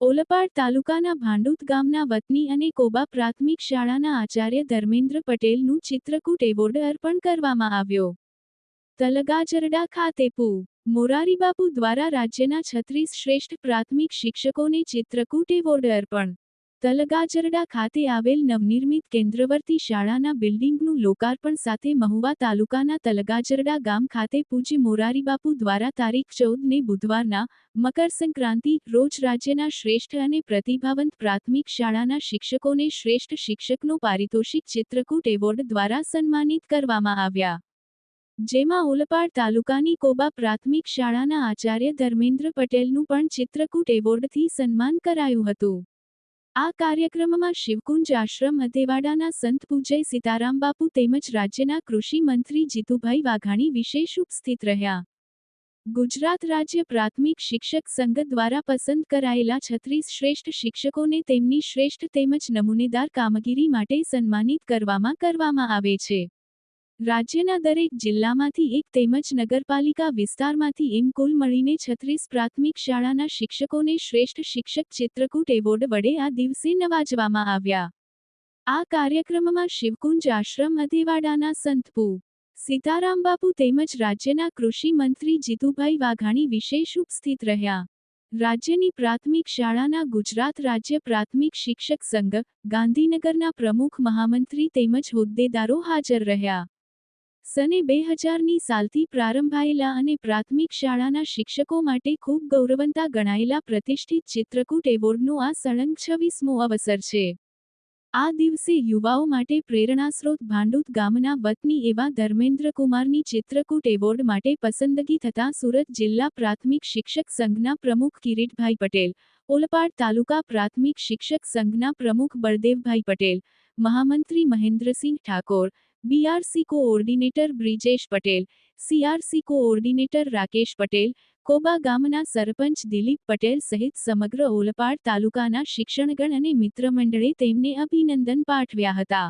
ઓલપાડ તાલુકાના ભાંડુત ગામના વતની અને કોબા પ્રાથમિક શાળાના આચાર્ય ધર્મેન્દ્ર પટેલનું ચિત્રકૂટ એવોર્ડ અર્પણ કરવામાં આવ્યો. તલગાજરડા ખાતે પુ. મોરારીબાપુ દ્વારા રાજ્યના છત્રીસ શ્રેષ્ઠ પ્રાથમિક શિક્ષકોને ચિત્રકૂટ એવોર્ડ અર્પણ તલગાજરડા ખાતે આવેલ નવનિર્મિત કેન્દ્રવર્તી શાળાના બિલ્ડિંગનું લોકાર્પણ સાથે મહુવા તાલુકાના તલગાજરડા ગામ ખાતે પૂજ્ય મોરારીબાપુ દ્વારા તારીખ ચૌદને બુધવારના મકર સંક્રાંતિ રોજ રાજ્યના શ્રેષ્ઠ અને પ્રતિભાવંત પ્રાથમિક શાળાના શિક્ષકોને શ્રેષ્ઠ શિક્ષકનો પારિતોષિક ચિત્રકૂટ એવોર્ડ દ્વારા સન્માનિત કરવામાં આવ્યા. જેમાં ઓલપાડ તાલુકાની કોબા પ્રાથમિક શાળાના આચાર્ય ધર્મેન્દ્ર પટેલનું પણ ચિત્રકૂટ એવોર્ડથી સન્માન કરાયું હતું. આ કાર્યક્રમમાં શિવકુંજ આશ્રમ અધેવાડાના સંત પૂજય સીતારામ બાપુ તેમજ રાજ્યના કૃષિ મંત્રી જીતુભાઈ વાઘાણી વિશેષ ઉપસ્થિત રહ્યા. ગુજરાત રાજ્ય પ્રાથમિક શિક્ષક સંઘ દ્વારા પસંદ કરાયેલા છત્રીસ શ્રેષ્ઠ શિક્ષકોને તેમની શ્રેષ્ઠ તેમજ નમૂનેદાર કામગીરી માટે સન્માનિત કરવામાં કરવામાં આવે છે. રાજ્યના દરેક જિલ્લામાંથી એક તેમજ નગરપાલિકા વિસ્તારમાંથી એમ કુલ મળીને છત્રીસ પ્રાથમિક શાળાના શિક્ષકોને શ્રેષ્ઠ શિક્ષક ચિત્રકૂટ એવોર્ડ વડે આ દિવસે નવાજવામાં આવ્યા. આ કાર્યક્રમમાં શિવકુંજ આશ્રમ અધેવાડાના સંતપુ સીતારામ બાપુ તેમજ રાજ્યના કૃષિ મંત્રી જીતુભાઈ વાઘાણી વિશેષ ઉપસ્થિત રહ્યા. રાજ્યની પ્રાથમિક શાળાના ગુજરાત રાજ્ય પ્રાથમિક શિક્ષક સંઘ ગાંધીનગરના પ્રમુખ મહામંત્રી તેમજ હોદ્દેદારો હાજર રહ્યા. સને બે હજારની સાલથી પ્રારંભાયેલા અને પ્રાથમિક શાળાના શિક્ષકો માટે ખૂબ ગૌરવંતા ગણાયેલા પ્રતિષ્ઠિત ચિત્રકૂટ એવોર્ડનો આ સળંગ છવ્વીસમો અવસર છે. આ દિવસે યુવાઓ માટે પ્રેરણાસ્રોત ભાંડુત ગામના વતની એવા ધર્મેન્દ્ર કુમારની ચિત્રકૂટ એવોર્ડ માટે પસંદગી થતાં સુરત જિલ્લા પ્રાથમિક શિક્ષક સંઘના પ્રમુખ કિરીટભાઈ પટેલ, ઓલપાડ તાલુકા પ્રાથમિક શિક્ષક સંઘના પ્રમુખ બળદેવભાઈ પટેલ, મહામંત્રી Mahendrasinh Thakor BRC coordinator Brijesh Patel CRC coordinator Rakesh Patel Koba ગામના સરપંચ દિલીપ પટેલ સહિત સમગ્ર ઓલપાડ તાલુકાના શિક્ષણગણ અને મિત્રમંડળે તેમને અભિનંદન પાઠવ્યા હતા.